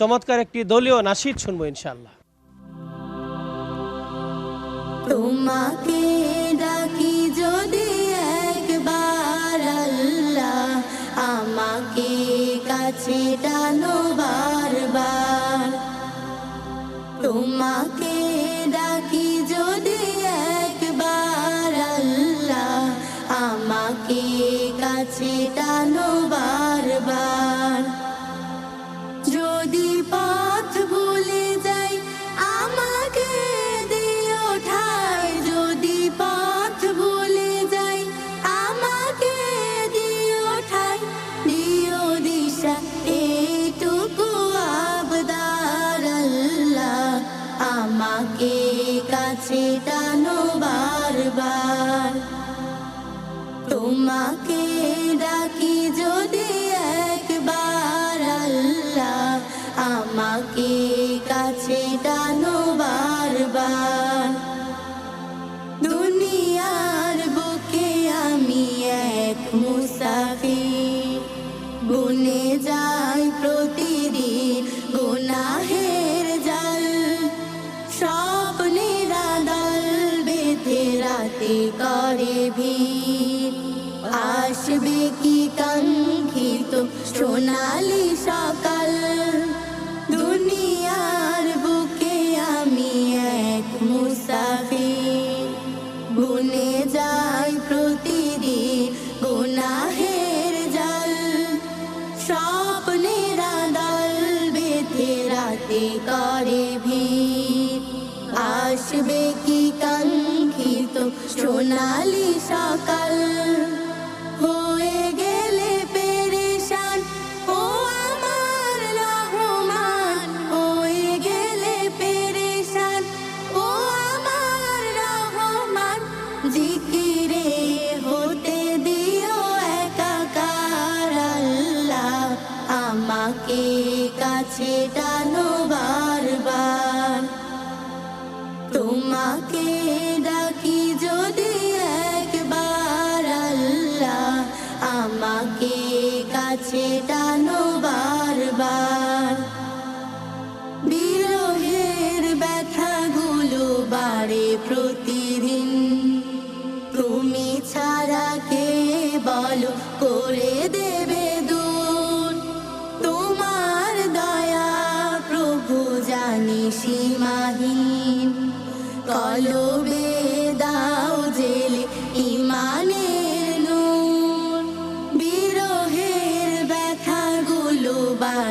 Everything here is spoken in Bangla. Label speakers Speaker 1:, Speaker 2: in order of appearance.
Speaker 1: চমৎকার একটি দলীয় নাসিদ শুনব ইনশাআল্লাহ।
Speaker 2: তোমাকে ডাকি যদি একবার আল্লাহ আমাকে কাছে টানো বারবার। তোমাকে ডাকি যদি একবার আল্লাহ আমাকে কাছে টানো বারবার। আমাকে কাছে টানো বারবার। তোমাকে ডাকি যদি একবার আল্লাহ আমাকে কাছে টানো বারবার। দুনিয়ার বুকে আমি এক মুসাফির। গুনে যাই প্রতিদিন গুনাহের জাল স্বপ্নের আদল বেঁধে রাতে করে ভিড়। আসবে কি কাঙ্ক্ষিত সোনালি সকাল? দুনিয়ার বুকে আমি এক মুসাফির। গুনে যাই প্রতিদিন গুনাহের জাল। স্বপ্নের আদল বেঁধে রাতে করে ভিড়। আসবে কি কাঙ্ক্ষিত? সোনালি সকাল। আমাকে কাছে টানো বারবার। বিরহের ব্যথাগুলো বাড়ে প্রতিদিন। তুমি ছাড়া কে বলো, করে দেবে দূর। তোমার দয়া প্রভু জানি সীমাহীন। কলবে